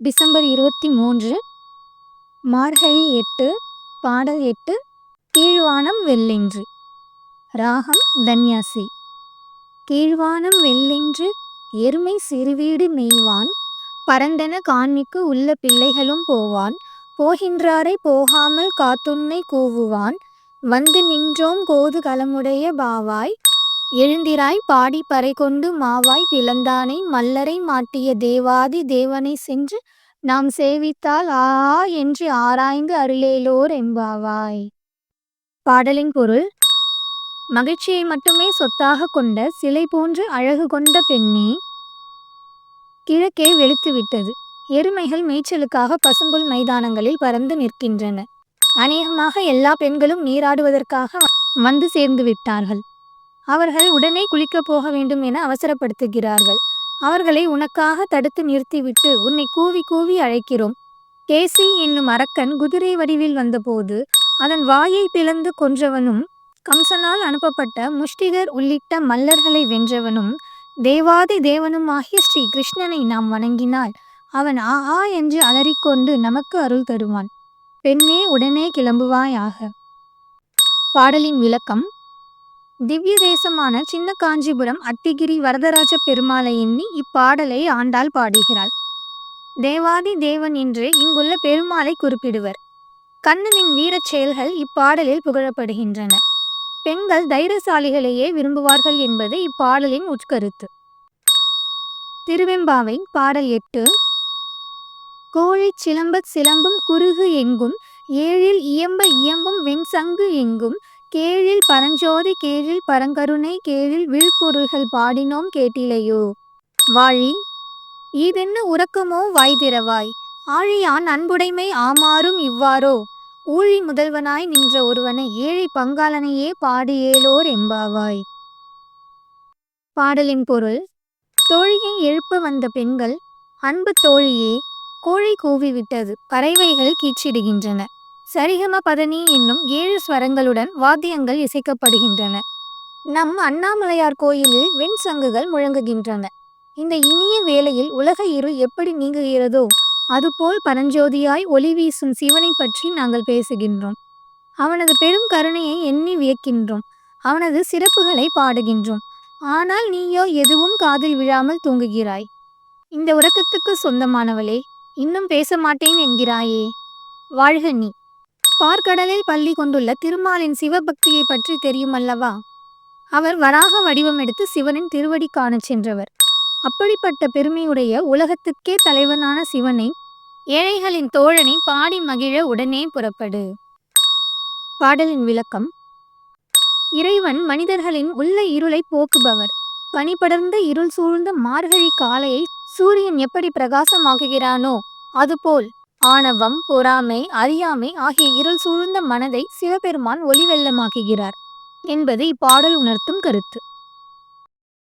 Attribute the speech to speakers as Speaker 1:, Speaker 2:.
Speaker 1: December இருபத்தி மூன்று மார்கழி எட்டு பாடல் எட்டு கீழ்வானம் வெள்ளென்று. ராகம் தன்யாசி கீழ்வானம் வெள்ளென்று எருமை சிறுவீடு மெய்வான் பரந்தன காண்மிக்கு உள்ள பிள்ளைகளும் போவான் போகின்றாரை போகாமல் காத்துன்னை கூவுவான் வந்து நின்றோம் கோது கலமுடைய பாவாய் எழுந்திராய் பாடி பறை கொண்டு மாவாய் பிளந்தானை மல்லரை மாட்டிய தேவாதி தேவனை சென்று நாம் சேவித்தால் ஆ என்று ஆராய்ந்து அருளேலோர் எம்பாவாய் பாடலின் பொருள் மகிழ்ச்சியை மட்டுமே சொத்தாக கொண்ட சிலை போன்று அழகு கொண்ட பெண்ணே. கிழக்கே வெளுத்துவிட்டது. எருமைகள் மேய்ச்சலுக்காக பசும்புல் மைதானங்களில் பறந்து நிற்கின்றன. அநேகமாக எல்லா பெண்களும் நீராடுவதற்காக வந்து சேர்ந்து விட்டார்கள். அவர்கள் உடனே குளிக்கப் போக வேண்டும் என அவசரப்படுத்துகிறார்கள். அவர்களை உனக்காக தடுத்து நிறுத்திவிட்டு உன்னை கூவி கூவி அழைக்கிறோம். கேசி என்னும் அரக்கன் குதிரை வடிவில் வந்தபோது அதன் வாயை பிளந்து கொன்றவனும் கம்சனால் அனுப்பப்பட்ட முஷ்டிகர் உள்ளிட்ட மல்லர்களை வென்றவனும் தேவாதி தேவனுமாகிய ஸ்ரீ கிருஷ்ணனை நாம் வணங்கினால் அவன் ஆஹா என்று அலறிக்கொண்டு நமக்கு அருள் தருவான். பெண்ணே உடனே கிளம்புவாயாக. பாடலின் விளக்கம் திவ்ய தேசமான சின்ன காஞ்சிபுரம் அத்திகிரி வரதராஜ பெருமாளை எண்ணி இப்பாடலை ஆண்டாள் பாடுகிறாள். தேவாதி தேவன் என்று இங்குள்ள பெருமாளை குறிப்பிடுவர். கண்ணனின் வீரச் செயல்கள் இப்பாடலில் புகழப்படுகின்றன. பெண்கள் தைரியசாலிகளையே விரும்புவார்கள் என்பது இப்பாடலின் உட்கருத்து. திருவெம்பாவை பாடல் எட்டு. கோழிச் சிலம்பச் சிலம்பும் குறுகு எங்கும் ஏழில் இயம்ப இயம்பும் வெண்சங்கு எங்கும் கேழில் பரஞ்சோதி கேழில் பரங்கருணை கேழில் விழ்பொருள்கள் பாடினோம் கேட்டிலையோ. வாழி இதென்ன உறக்கமோ வாய்திரவாய் ஆழியான் அன்புடைமை ஆமாறும் இவ்வாறோ? ஊழி முதல்வனாய் நின்ற ஒருவனை ஏழை பங்காளனையே பாடியேலோர் எம்பாவாய் பாடலின் பொருள் தோழியை எழுப்ப வந்த பெண்கள் அன்பு தோழியே கோழி கூவிவிட்டது பறவைகள் கீச்சிடுகின்றன சரிகம பதனி என்னும் ஏழு ஸ்வரங்களுடன் வாத்தியங்கள் இசைக்கப்படுகின்றன. நம் அண்ணாமலையார் கோயிலில் வெண் சங்குகள் முழங்குகின்றன. இந்த இனிய வேளையில் உலக இரு எப்படி நீங்குகிறதோ அதுபோல் பரஞ்சோதியாய் ஒளி வீசும் சிவனை பற்றி நாங்கள் பேசுகின்றோம். அவனது பெரும் கருணையை எண்ணி வியக்கின்றோம். அவனது சிறப்புகளை பாடுகின்றோம். ஆனால் நீயோ எதுவும் காதில் விழாமல் தூங்குகிறாய். இந்த உறக்கத்துக்கு சொந்தமானவளே இன்னும் பேச மாட்டேன் என்கிறாயே. வாழ்க நீ. பார்க்கடலில் பள்ளி கொண்டுள்ள திருமாலின் சிவபக்தியை பற்றி தெரியுமல்லவா? அவர் வராக வடிவம் எடுத்து சிவனின் திருவடி காணச் சென்றவர். அப்படிப்பட்ட பெருமையுடைய உலகத்துக்கே தலைவனான சிவனை ஏழைகளின் தோழனை பாடி மகிழ உடனே புறப்படு. பாடலின் விளக்கம். இறைவன் மனிதர்களின் உள்ள இருளை போக்குபவர். பனிபடர்ந்த இருள் சூழ்ந்த மார்கழி காலையை சூரியன் எப்படி பிரகாசமாகுகிறானோ அதுபோல் ஆணவம் பொறாமை அறியாமை ஆகிய இருள் சூழ்ந்த மனதை சிவபெருமான் ஒளி வெள்ளமாக்குகிறார் என்பது இப்பாடல் உணர்த்தும் கருத்து.